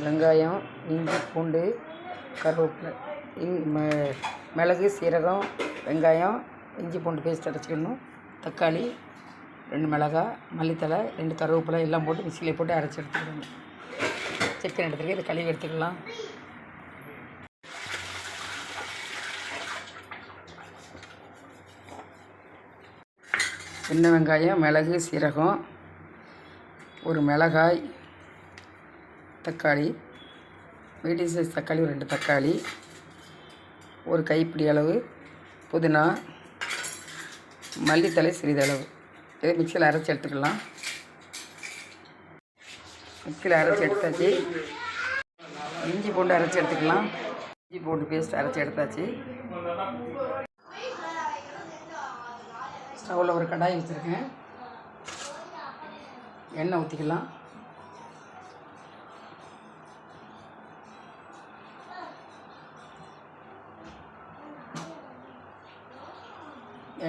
வெங்காயம் இஞ்சி பூண்டு கருவேப்பிலை ம- மிளகு சீரகம் வெங்காயம் இஞ்சி பூண்டு பேஸ்ட் அரைச்சிக்கணும். தக்காளி ரெண்டு மிளகா மல்லித்தலை ரெண்டு கருவேப்பிலை எல்லாம் போட்டு மிக்சியில் போட்டு அரைச்சி எடுத்துக்கணும். சிக்கன் எடுத்துக்க இதை கழுவி எடுத்துக்கலாம். சின்ன வெங்காயம் மிளகு சீரகம் ஒரு மிளகாய் தக்காளி. மீடியம் சைஸ் தக்காளி ஒரு ரெண்டு தக்காளி. ஒரு கைப்பிடி அளவு புதினா. மல்லித்தலை சிறிதளவு. இதை மிக்சியில் அரைச்சி எடுத்துக்கலாம். மிக்சியில் அரைச்சி எடுத்தாச்சு. இஞ்சி பூண்டு அரைச்சி எடுத்துக்கலாம். இஞ்சி பூண்டு பேஸ்ட் அரைச்சி எடுத்தாச்சு. ஸ்டவ்வில் ஒரு கடாய் வச்சுருக்கேன். எண்ணெய் ஊற்றிக்கலாம்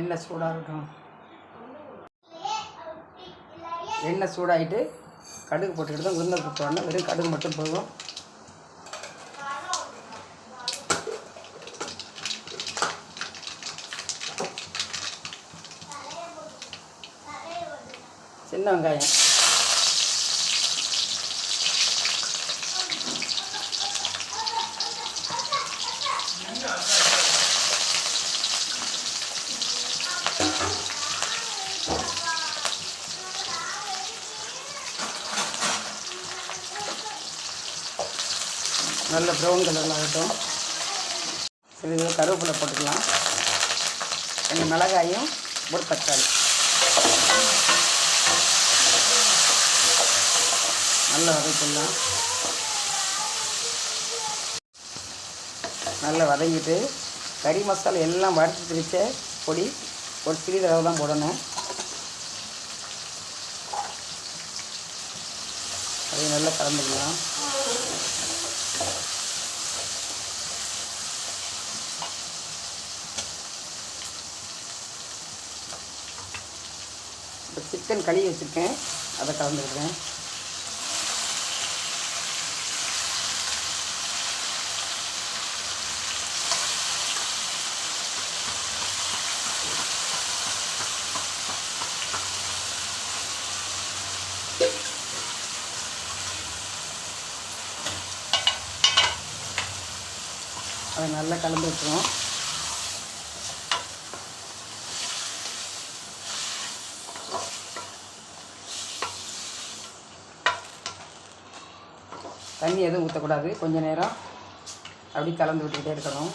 எண்ணெய் சூடாகட்டும். எண்ணெய் சூடாகிட்டு கடுகு போட்டுக்கிட்டு தான் உருண்டை போட்டோன்னா வெறும் கடுகு மட்டும் போதும். சின்ன வெங்காயம். நல்ல ப்ரௌன் கலரில் ஆகட்டும். சிறிது கருவேப்பிலை போட்டுக்கலாம். ரெண்டு மிளகாயும் ஒரு தக்காளி நல்லா வதக்கிடலாம். நல்லா வதங்கிட்டு கறி மசாலா எல்லாம் வறுத்து திரிச்ச பொடி ஒரு சிறிதளவு தான் போடணும். அதையும் நல்லா கலந்துக்கலாம். இப்போ சிக்கன் கழுவி வச்சுருக்கேன். அதை கலந்துக்கிறேன் அதை நல்லா கலந்து விட்டுருவோம் தண்ணி எதுவும் ஊற்றக்கூடாது கொஞ்சம் நேரம் அப்படி கலந்து விட்டுக்கிட்டே இருக்கணும்.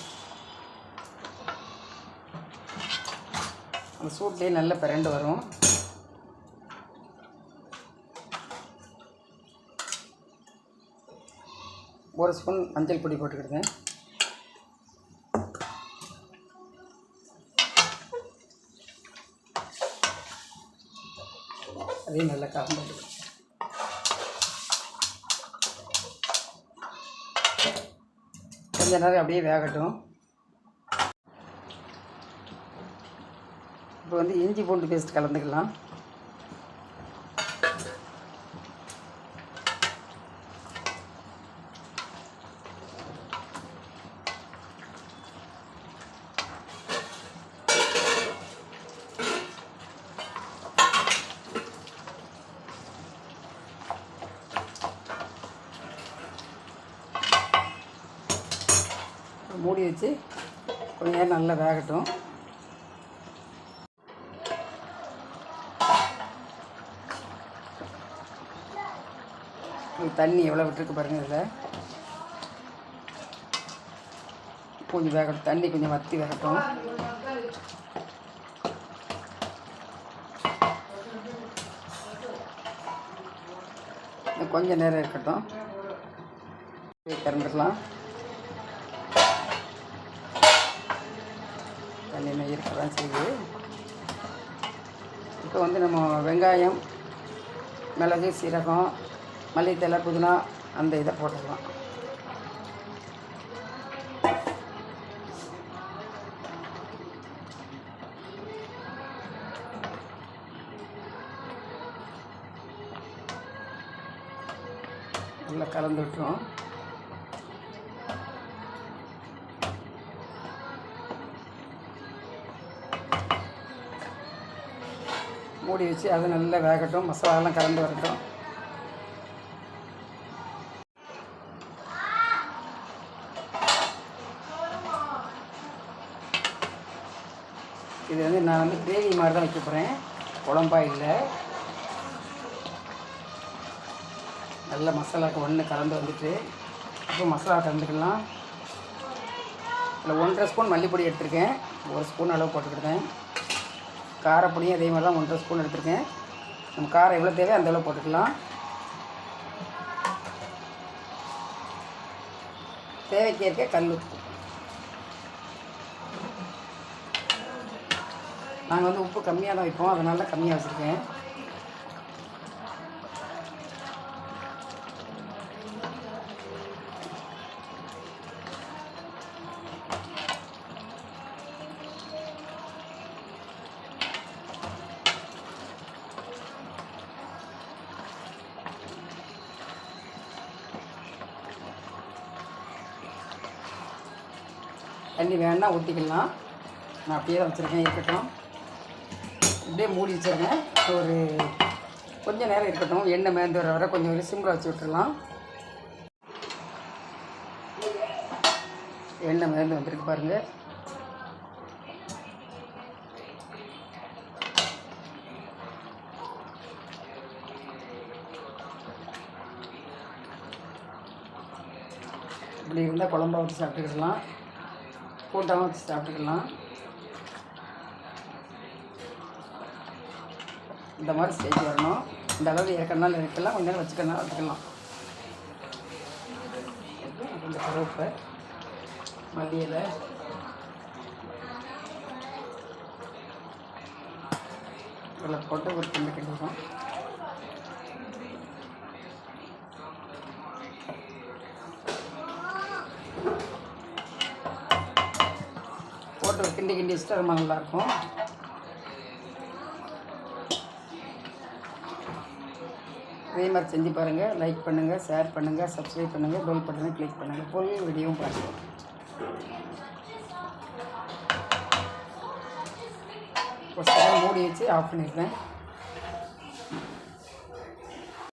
அந்த சூட்லேயே நல்ல பிரண்டு வரும். ஒரு ஸ்பூன் மஞ்சள் பொடி போட்டுக்கிடுங்க. அதே நல்லா கலந்து விட்டுக்கணும். கொஞ்ச நேரம் அப்படியே வேகட்டும் இப்போ வந்து இஞ்சி பூண்டு பேஸ்ட் கலந்துக்கலாம் மூடி வச்சு கொஞ்ச நேரம் நல்லா வேகட்டும். தண்ணி எவ்வளோ விட்டுருக்கு பாருங்கள் இதில். கொஞ்சம் வேகட்டும். தண்ணி கொஞ்சம் வற்றி வேகட்டும். கொஞ்சம் நேரம் இருக்கட்டும். திறந்துக்கலாம் தண்ணி ஆச்சு இப்போ வந்து நம்ம வெங்காயம் மிளகு சீரகம் மல்லித்தலை புதினா அந்த இதை போட்டுக்கலாம். நல்லா கலந்து விட்டுரும் மூடி வச்சு அது நல்லா வேகட்டும். மசாலாலாம் கலந்து வரட்டும். இது வந்து நான் வந்து கிரேவி மாதிரி தான் வைக்க போகிறேன் குழம்பா இல்லை. நல்ல மசாலாவுக்கு ஒன்று கலந்து வந்துட்டு இப்போ மசாலா கலந்துக்கலாம். இல்லை ஒன்றரை ஸ்பூன் மல்லிப்பொடி எடுத்திருக்கேன். ஒரு ஸ்பூன் அளவு போட்டுக்கிட்டேன் காரப்பொடியும் அதே மாதிரி தான் ஒன்றரை ஸ்பூன் எடுத்திருக்கேன். நம்ம காரம் எவ்வளோ தேவை அந்தளவு போட்டுக்கலாம். தேவைக்கு இருக்க கல் உப்பு. நாங்கள் வந்து உப்பு கம்மியாக தான் வைப்போம். அதனால கம்மியாக வச்சுருக்கேன். தண்ணி வேணால் ஊற்றிக்கலாம் நான் அப்படியே தான் வச்சுருக்கேன் இருக்கட்டும். அப்படியே மூடி வச்சுருக்கேன். ஒரு கொஞ்சம் நேரம் இருக்கட்டும். எண்ணெய் மேந்து வர வர கொஞ்சம் ஒரு சிம்மில் வச்சு விட்டுறலாம். எண்ணெய் மேந்து வந்திருக்கு பாருங்கள் இப்படி இருந்தால் குழம்பா ஊற்றி சாப்பிட்டுக்கலாம். கூட்டாகவும் வச்சு சாப்பிட்டுக்கலாம். இந்த மாதிரி ஸ்டேஜ் வரணும். இந்த அளவு இறக்கனாலும் இருக்கலாம் கொஞ்ச நேரம் வச்சுக்கணும் வச்சுக்கலாம். கொஞ்சம் கருவேப்பை மல்லியில். இதில் போட்டு ஒரு கிண்டு கிண்டிடும் Thank you. கிண்டி கிண்டி வச்சுட்டு ரொம்ப நல்லாயிருக்கும் இதே மாதிரி செஞ்சு பாருங்கள் லைக் பண்ணுங்கள் ஷேர் பண்ணுங்கள் சப்ஸ்கிரைப் பண்ணுங்கள் பெல் பட்டனை கிளிக் பண்ணுங்கள் ஃபுல் வீடியோவும் பாருங்கள் ஒரு மூடி வச்சு ஆஃப் பண்ணிடுறேன்.